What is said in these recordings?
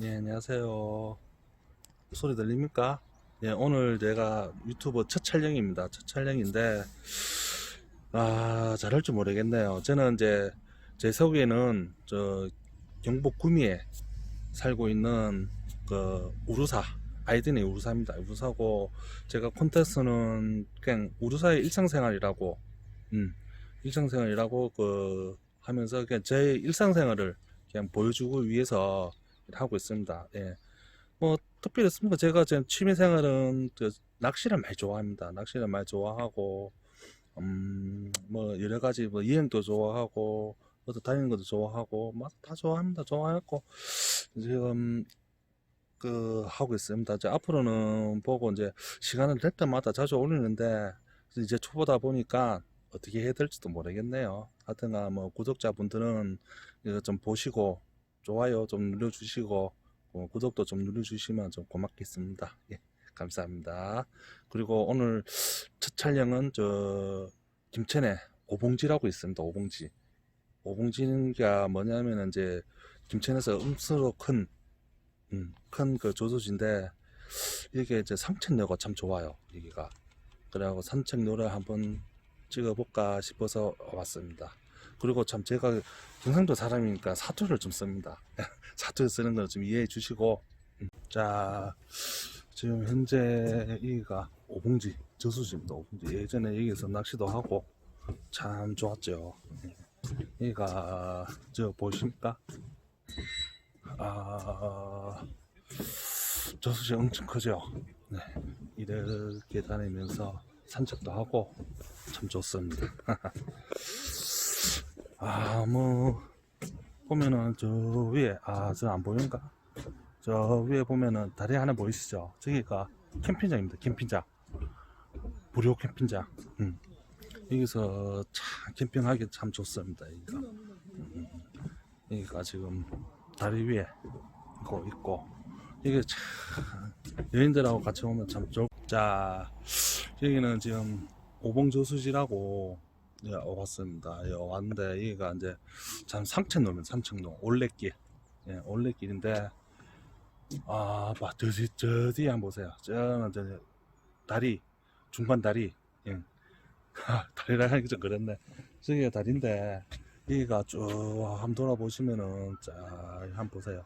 네, 안녕하세요. 소리 들립니까? 예, 오늘 제가 유튜브 첫 촬영입니다. 첫 촬영인데, 아, 잘할 줄 모르겠네요. 저는 이제, 제 속에는, 저, 경북 구미에 살고 있는, 그, 우루사, 아이디는 우루사입니다. 우루사고, 제가 콘텐츠는 그냥 우루사의 일상생활이라고, 음, 일상생활이라고, 그, 하면서 그냥 제 일상생활을 그냥 보여주고 위해서 하고 있습니다. 예. 뭐 특별히 없습니다. 제가 제 취미 생활은 그 낚시를 많이 좋아합니다. 낚시를 많이 좋아하고 음, 뭐 여러 가지 뭐 여행도 좋아하고 어디 다니는 것도 좋아하고 뭐다 좋아합니다. 좋아했고 지금 그 하고 있습니다. 이제 앞으로는 보고 이제 시간을 될 때마다 자주 올리는데 이제 초보다 보니까 어떻게 해야 될지도 모르겠네요. 하여튼간 뭐 구독자분들은 이거 좀 보시고 좋아요 좀 눌러주시고 어, 구독도 좀 눌러주시면 좀 고맙겠습니다. 예, 감사합니다. 그리고 오늘 첫 촬영은 저 김천에 오봉지라고 있습니다. 오봉지. 오봉지가 뭐냐면 이제 김천에서 음수로 큰, 음, 큰그 조소지인데 이게 이제 삼천여가 참 좋아요. 여기가. 그래갖고 산책로를 한번 찍어볼까 싶어서 왔습니다. 그리고 참 제가 경상도 사람이니까 사투를 좀 씁니다. 사투 쓰는 걸 좀 이해해 주시고 음, 자 지금 현재 여기가 오봉지 저수지입니다. 오봉지 예전에 여기서 낚시도 하고 참 좋았죠. 예. 여기가 저 보이십니까? 아 저수지 엄청 크죠. 네 이렇게 다니면서 산책도 하고 참 좋습니다. 아, 뭐, 보면은 저 위에, 아, 저 안 보이는가? 저 위에 보면은 다리 하나 보이시죠? 저기가 캠핑장입니다. 캠핑장. 무료 캠핑장. 음. 여기서 참 캠핑하기 참 좋습니다. 여기가. 음. 여기가 지금 다리 위에 있고, 있고. 이게 참 여인들하고 같이 오면 참 좋. 자, 여기는 지금 오봉저수지라고 예, 와봤습니다. 예, 왔는데 여기가 이제 참 삼천로면 삼천로 올레길, 예, 올레길인데 아, 봐, 저, 뒤- 저 뒤에 한번 보세요. 저는 저 다리 중반 다리, 예. 아, 다리라 하기 좀 그렇네. 저기가 다리인데 여기가 쭉 한번 돌아보시면은 자 한번 보세요.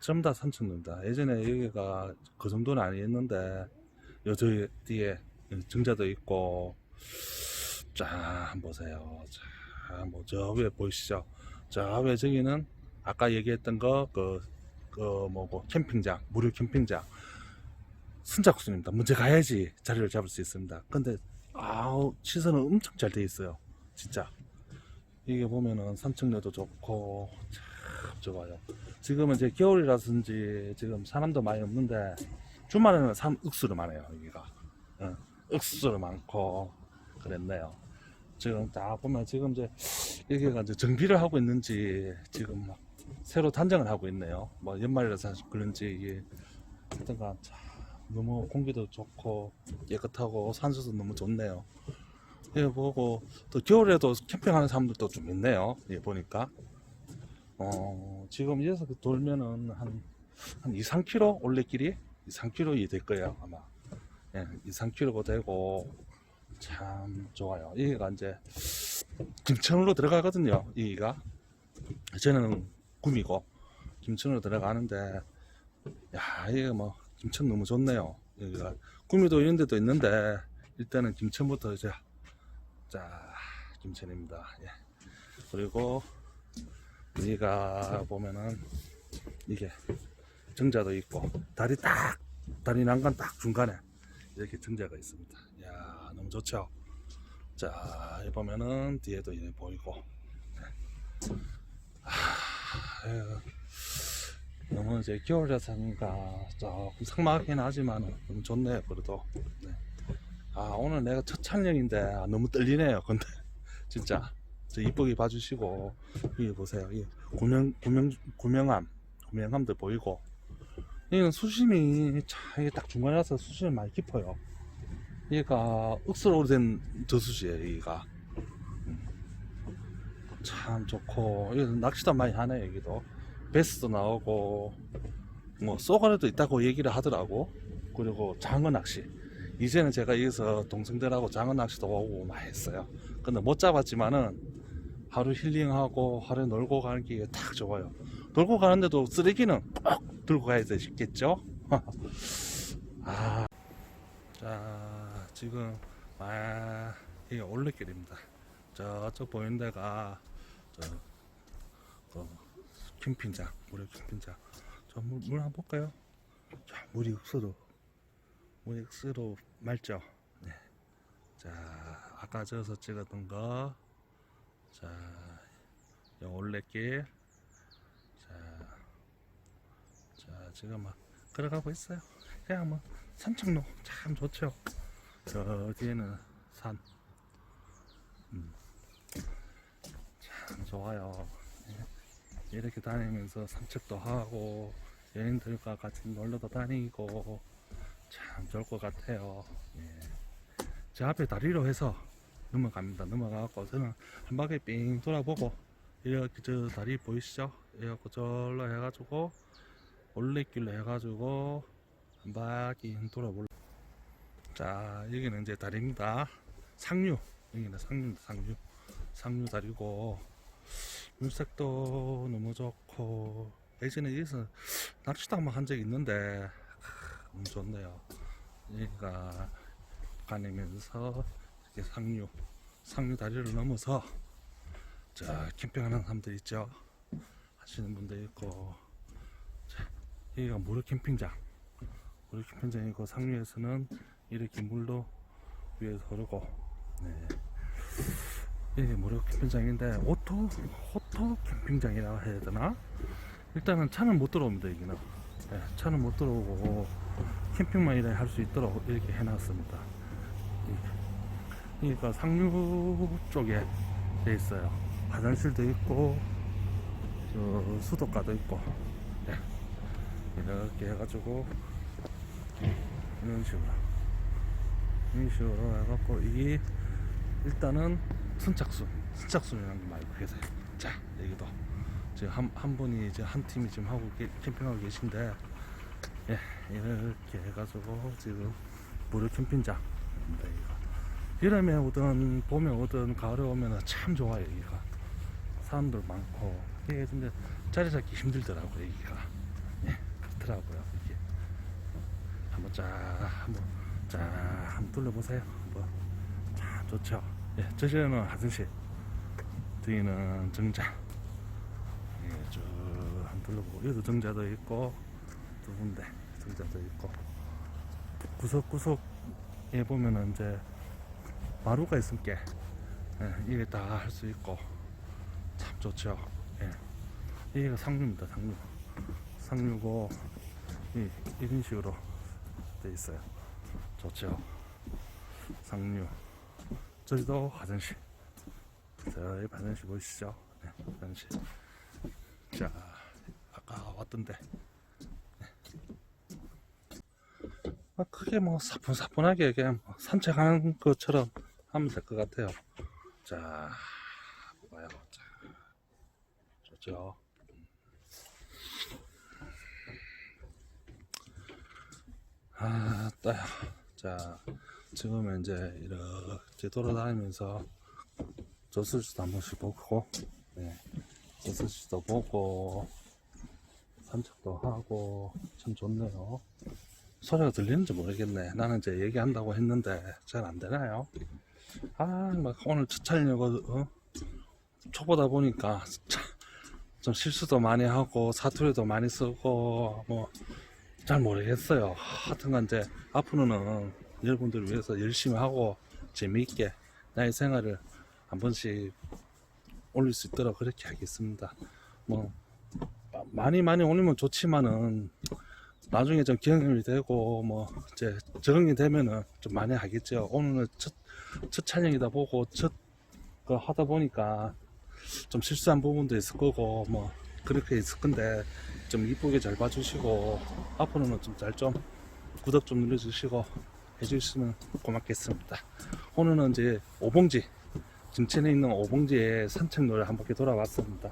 전부 다 삼천로입니다. 예전에 여기가 그 정도는 아니었는데 요 저 뒤에 정자도 있고 자, 보세요. 자, 뭐, 저 위에 보이시죠? 저 위에 저기는 아까 얘기했던 거, 그, 그, 뭐고, 캠핑장, 무료 캠핑장. 순작순입니다. 먼저 가야지 자리를 잡을 수 있습니다. 근데, 아우, 시선은 엄청 잘 돼 있어요. 진짜. 이게 보면은 산책로도 좋고, 참 좋아요. 지금은 이제 겨울이라든지 지금 사람도 많이 없는데, 주말에는 사람 억수로 많아요, 여기가. 응, 억수로 많고, 그랬네요. 지금 딱 보면 지금 이제 여기가 이제 정비를 하고 있는지 지금 막 새로 단장을 하고 있네요. 뭐 연말이라서 그런지 이게 하여튼간 참 너무 공기도 좋고 깨끗하고 산소도 너무 좋네요. 예 보고 또 겨울에도 캠핑하는 사람들도 좀 있네요. 예 보니까 어 지금 여기서 돌면은 한 한 2, 3km 올레길이 2, 3km 될 거예요 아마. 예, 2, 3km 되고 참 좋아요. 여기가 이제 김천으로 들어가거든요. 여기가 저는 구미고 김천으로 들어가는데 야 이거 뭐 김천 너무 좋네요. 여기가 구미도 이런 데도 있는데 일단은 김천부터 이제 자 김천입니다. 예. 그리고 여기가 보면은 이게 정자도 있고 다리 딱 다리 난간 딱 중간에 이렇게 정자가 있습니다. 야 너무 좋죠. 자 여기 보면은 뒤에도 이제 보이고 네. 하, 아유, 너무 이제 겨울이라서인가 조금 삭막하긴 하지만 너무 좋네요. 그래도 네. 아 오늘 내가 첫 촬영인데 아, 너무 떨리네요. 근데 진짜 저 이쁘게 봐주시고 여기 보세요. 이 구명 구명 구명함 구명함도 보이고 이건 수심이 참 딱 중간이라서 수심이 많이 깊어요. 얘가 억수로 오래된 저수지예요, 여기가. 음. 참 좋고, 여기 낚시도 많이 하네, 여기도. 베스도 나오고, 뭐 쏘가리도 있다고 얘기를 하더라고. 그리고 장어 낚시. 이제는 제가 여기서 동생들하고 장어 낚시도 오고 많이 했어요. 근데 못 잡았지만은 하루 힐링하고 하루 놀고 가는 게 딱 좋아요. 놀고 가는데도 쓰레기는 꼭 들고 가야 되겠죠? 아, 자 지금 아 이게 올레길입니다. 저쪽 보이는 데가 저 그, 캠핑장, 무료 캠핑장. 저 물, 물 한번 볼까요? 자, 물이 억수로, 물이 억수로 맑죠? 네. 자, 아까 저서 찍었던 거. 자, 요 올레길. 자, 자, 지금 막 걸어가고 있어요. 그냥 뭐 산책로 참 좋죠. 저 뒤에는 산. 음. 참 좋아요. 이렇게 다니면서 산책도 하고 여행들과 같이 놀러도 다니고 참 좋을 것 같아요. 예. 제 앞에 다리로 해서 넘어갑니다. 넘어가고 저는 한 바퀴 삥 돌아보고 이렇게 저 다리 보이시죠? 이렇게 절로 해가지고 올레길로 해가지고 한 바퀴 돌아볼. 자 여기는 이제 다리입니다. 상류 여기는 상류입니다. 상류 상류 다리고 물색도 너무 좋고 예전에 여기서 낚시도 한번 한 적이 있는데 크, 너무 좋네요 여기가 가내면서 이렇게 상류 상류 다리를 넘어서 저 캠핑하는 사람들 있죠 하시는 분들 있고 자, 여기가 무료 캠핑장 무료 캠핑장이고 상류에서는 이렇게 물도 위에서 흐르고 네. 이게 무료 캠핑장인데 오토 오토 캠핑장이라고 해야 되나? 일단은 차는 못 들어옵니다 여기는. 예, 차는 못 들어오고 캠핑만 이렇게 할수 있도록 이렇게 해놨습니다. 이- 그러니까 상류 쪽에 돼 있어요. 화장실도 있고 저 수도가도 있고 예. 이렇게 해가지고 이런 식으로 이런 식으로 해갖고 이게 일단은 선착순, 선착순이라는 게 말고 계세요. 자, 여기도 지금 한, 한 분이 이제 한 팀이 지금 하고 계, 캠핑하고 계신데, 예, 이렇게 해가지고 지금 무료 여기가. 여름에 오든 봄에 오든 가을에 오면 참 좋아요, 여기가. 사람들 많고, 이게 근데 자리 잡기 힘들더라고요, 여기가. 예, 그렇더라고요, 이게. 한번 쫙, 한번 쫙, 한번 둘러보세요. 한번. 참 좋죠. 예, 저시는 화장실, 뒤는 정자. 예, 쭉한 둘러보고 여기도 정자도 있고 두 군데 정자도 있고 구석구석에 보면은 이제 마루가 있으니까 예, 이게 다 할 수 있고 참 좋죠. 예, 여기가 상류입니다. 상류. 상류고 이, 이런 식으로 돼 있어요. 좋죠. 상류. 저기도 화장실. 저희 화장실 보이시죠? 네, 화장실. 자, 아까 왔던데. 네. 아, 크게 뭐 사뿐사뿐하게 그냥 뭐 산책하는 것처럼 하면 될 것 같아요. 자, 봐요. 자, 좋죠. 아, 따야. 자, 지금은 이제 이렇게 돌아다니면서 저수지도 한 번씩 보고, 네, 저수지도 보고, 산책도 하고, 참 좋네요. 소리가 들리는지 모르겠네. 나는 이제 얘기한다고 했는데 잘 안 되나요? 아, 막 오늘 첫 촬영이고, 어? 초보다 보니까 참, 좀 실수도 많이 하고, 사투리도 많이 쓰고, 뭐, 잘 모르겠어요. 하여튼간 이제 앞으로는 여러분들 을 위해서 열심히 하고 재미있게 나의 생활을 한 번씩 올릴 수 있도록 그렇게 하겠습니다. 뭐 마- 많이 많이 올리면 좋지만은 나중에 좀 경험이 되고 뭐 이제 적응이 되면은 좀 많이 하겠죠. 오늘은 첫, 첫 촬영이다 보고 첫거 하다 보니까 좀 실수한 부분도 있을 거고 뭐 그렇게 있을 건데 좀 이쁘게 잘 봐주시고 앞으로는 좀잘좀 구독 좀 눌러주시고 해주시면 고맙겠습니다. 오늘은 이제 오봉지 김천에 있는 오봉지에 산책로를 한 바퀴 돌아왔습니다.